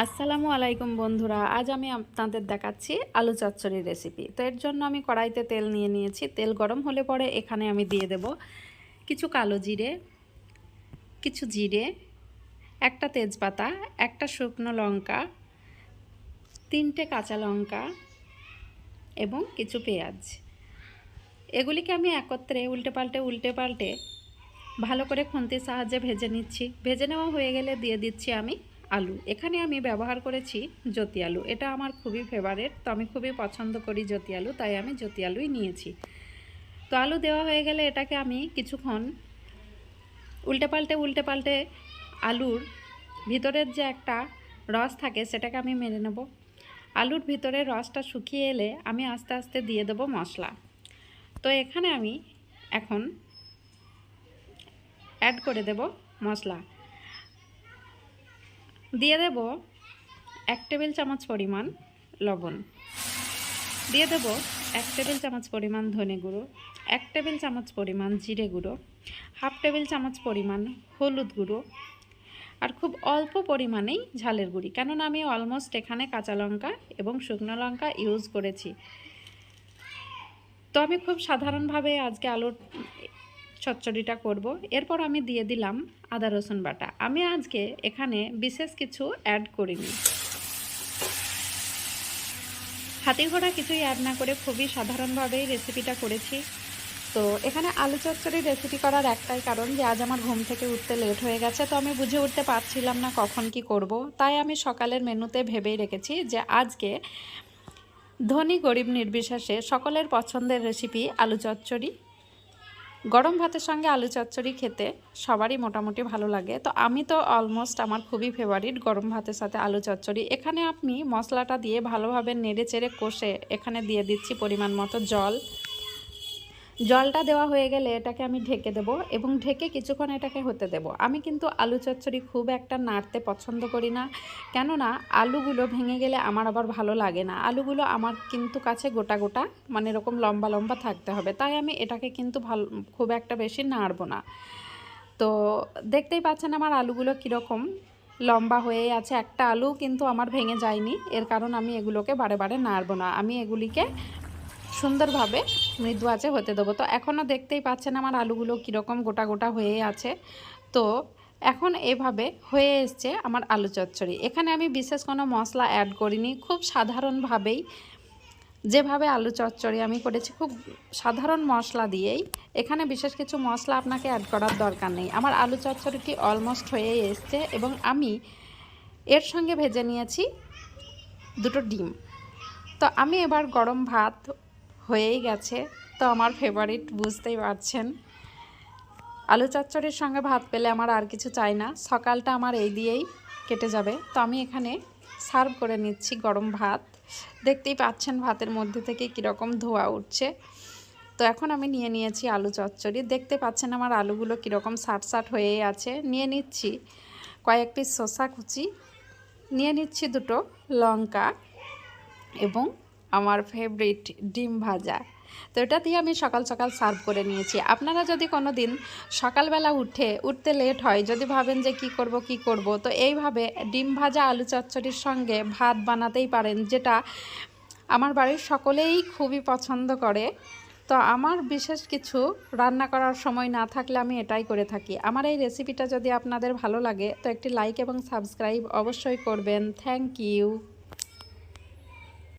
আসসালামু আলাইকুম বন্ধুরা, আজ আমি আপনাদের দেখাচ্ছি আলু চচ্চড়ির রেসিপি তো এর জন্য আমি কড়াইতে তেল নিয়ে নিয়েছি। তেল গরম হলে পরে এখানে আমি দিয়ে দেব কিছু কালো জিরে, কিছু জিরে, একটা তেজপাতা, একটা শুকনো লঙ্কা, তিনটে কাঁচা লঙ্কা এবং কিছু পেঁয়াজ। এগুলিকে আমি একত্রে উল্টে পাল্টে উল্টে পাল্টে ভালো করে খুন্তির সাহায্যে ভেজে নিচ্ছি। ভেজে নেওয়া হয়ে গেলে দিয়ে দিচ্ছি আমি আলু। এখানে আমি ব্যবহার করেছি জ্যোতি আলু। এটা আমার খুবই ফেভারেট তো আমি খুবই পছন্দ করি জ্যোতি আলু, তাই আমি জ্যোতি আলুই নিয়েছি। তো আলু দেওয়া হয়ে গেলে এটাকে আমি কিছুক্ষণ উল্টে পাল্টে উল্টে পাল্টে আলুর ভিতরের যে একটা রস থাকে, সেটাকে আমি মেরে নেব। আলুর ভিতরে রসটা শুকিয়ে এলে আমি আস্তে আস্তে দিয়ে দেবো মশলা। তো এখানে আমি এখন অ্যাড করে দেব মশলা। দিয়ে দেব এক টেবিল চামচ পরিমাণ লবণ। দিয়ে দেব এক টেবিল চামচ পরিমাণ ধনে গুঁড়ো, এক টেবিল চামচ পরিমাণ জিরে গুঁড়ো, হাফ টেবিল চামচ পরিমাণ হলুদ গুঁড়ো আর খুব অল্প পরিমাণেই ঝালের গুঁড়ি। কেননা আমি অলমোস্ট এখানে কাঁচা লঙ্কা এবং শুকনো লঙ্কা ইউজ করেছি। তো আমি খুব সাধারণভাবে আজকে আলুর চচ্চড়িটা করব। এরপর আমি দিয়ে দিলাম আদা, রসুন বাটা। আমি আজকে এখানে বিশেষ কিছু অ্যাড করিনি। হাতির ঘোড়া কিছুই অ্যাড না করে খুবই সাধারণভাবেই রেসিপিটা করেছি। তো এখানে আলু চচ্চড়ির রেসিপি করার একটাই কারণ যে, আজ আমার ঘুম থেকে উঠতে লেট হয়ে গেছে, তো আমি বুঝে উঠতে পারছিলাম না কখন কি করব। তাই আমি সকালের মেনুতে ভেবেই রেখেছি যে, আজকে ধনী গরিব নির্বিশেষে সকলের পছন্দের রেসিপি আলু চচ্চড়ি। গরম ভাতের সঙ্গে আলু চচ্চড়ি খেতে সবারই মোটামুটি ভালো লাগে। তো আমি তো অলমোস্ট আমার খুবই ফেভারিট গরম ভাতের সাথে আলু চচ্চড়ি। এখানে আপনি মশলাটা দিয়ে ভালোভাবে নেড়ে চেড়ে কষে এখানে দিয়ে দিচ্ছি পরিমাণ মতো জল। জলটা দেওয়া হয়ে গেলে এটাকে আমি ঢেকে দেব এবং ঢেকে কিছুক্ষণ এটাকে হতে দেব। আমি কিন্তু আলু চচ্চড়ি খুব একটা নাড়তে পছন্দ করি না। কেননা আলুগুলো ভেঙে গেলে আমার আবার ভালো লাগে না। আলুগুলো আমার কিন্তু কাছে গোটা গোটা মানে এরকম লম্বা লম্বা থাকতে হবে। তাই আমি এটাকে কিন্তু ভালো, খুব একটা বেশি নাড়বো না। তো দেখতেই পাচ্ছেন আমার আলুগুলো কীরকম লম্বা হয়ে আছে। একটা আলু কিন্তু আমার ভেঙে যায়নি। এর কারণ আমি এগুলোকে বারে বারে নাড়ব না। আমি এগুলিকে সুন্দরভাবে মৃদু আছে হতে দেবো। তো এখনও দেখতেই পাচ্ছেন আমার আলুগুলো কীরকম গোটা গোটা হয়ে আছে। তো এখন এভাবে হয়ে এসছে আমার আলু চচ্চড়ি। এখানে আমি বিশেষ কোনো মশলা অ্যাড করিনি, খুব সাধারণভাবেই যেভাবে আলু চচ্চড়ি আমি করেছি, খুব সাধারণ মশলা দিয়েই। এখানে বিশেষ কিছু মশলা আপনাকে অ্যাড করার দরকার নেই। আমার আলু চচ্চড়িটি অলমোস্ট হয়ে এসছে এবং আমি এর সঙ্গে ভেজে নিয়েছি দুটো ডিম। তো আমি এবার গরম ভাত হয়েই গেছে। তো আমার ফেভারিট বুঝতেই পারছেন। আলু চচ্চড়ির সঙ্গে ভাত পেলে আমার আর কিছু চাই না। সকালটা আমার এই দিয়েই কেটে যাবে। তো আমি এখানে সার্ভ করে নিচ্ছি গরম ভাত। দেখতেই পাচ্ছেন ভাতের মধ্যে থেকে কীরকম ধোয়া উঠছে। তো এখন আমি নিয়ে নিয়েছি আলু চচ্চড়ি। দেখতে পাচ্ছেন আমার আলুগুলো কীরকম সাট সাট হয়েই আছে। নিয়ে নিচ্ছি কয়েকটি শসা কুচি। নিয়ে নিচ্ছি দুটো লঙ্কা এবং আমার ফেভারিট ডিম ভাজা। তো এটা দিয়ে আমি সকাল সকাল সার্ভ করে নিয়েছি। আপনারা যদি কোনো দিন সকালবেলা উঠে, উঠতে লেট হয়, যদি ভাবেন যে কি করব কি করব, তো এইভাবে ডিম ভাজা আলু চচ্চড়ির সঙ্গে ভাত বানাতেই পারেন, যেটা আমার বাড়ির সকলেই খুবই পছন্দ করে। তো আমার বিশেষ কিছু রান্না করার সময় না থাকলে আমি এটাই করে থাকি। আমার এই রেসিপিটা যদি আপনাদের ভালো লাগে, তো একটি লাইক এবং সাবস্ক্রাইব অবশ্যই করবেন। Thank you